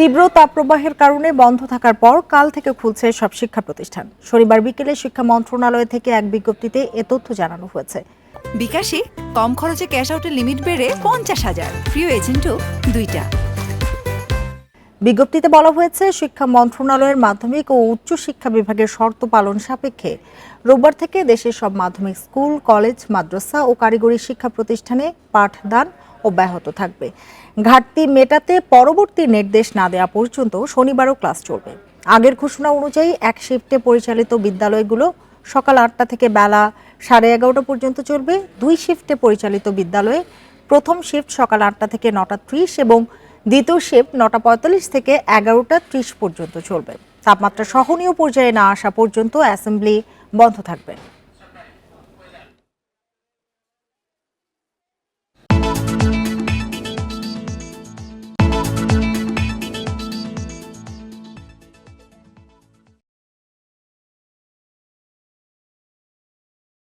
তীব্র তাপপ্রবাহের কারণে বন্ধ থাকার পর কাল থেকে খুলছে সব শিক্ষা প্রতিষ্ঠান। শনিবার বিকেলে শিক্ষা মন্ত্রণালয় থেকে এক বিজ্ঞপ্তিতে এ তথ্য জানানো হয়েছে। বিকাশে কম খরচে ক্যাশ আউটের লিমিট বেড়ে পঞ্চাশ হাজার। প্রিয় এজেন্টও দুইটা। বিজ্ঞপ্তিতে বলা হয়েছে, শিক্ষা মন্ত্রণালয়ের মাধ্যমিক ও উচ্চ শিক্ষা বিভাগের শর্ত পালন সাপেক্ষে রোববার থেকে দেশের সব মাধ্যমিক স্কুল, কলেজ, মাদ্রাসা ও কারিগরি শিক্ষা প্রতিষ্ঠানে পাঠদান অব্যাহত থাকবে। ঘাটতি মেটাতে পরবর্তী নির্দেশ না দেওয়া পর্যন্ত শনিবারও ক্লাস চলবে। আগের ঘোষণা অনুযায়ী এক শিফটে পরিচালিত বিদ্যালয়গুলো সকাল আটটা থেকে বেলা সাড়ে এগারোটা পর্যন্ত চলবে। দুই শিফটে পরিচালিত বিদ্যালয়ে প্রথম শিফট সকাল আটটা থেকে নটা ত্রিশ এবং দ্বিতীয় শিফট নটা পঁয়তাল্লিশ থেকে এগারোটা ত্রিশ পর্যন্ত চলবে। তাপমাত্রা সহনীয় পর্যায়ে না আসা পর্যন্ত অ্যাসেম্বলি বন্ধ থাকবে।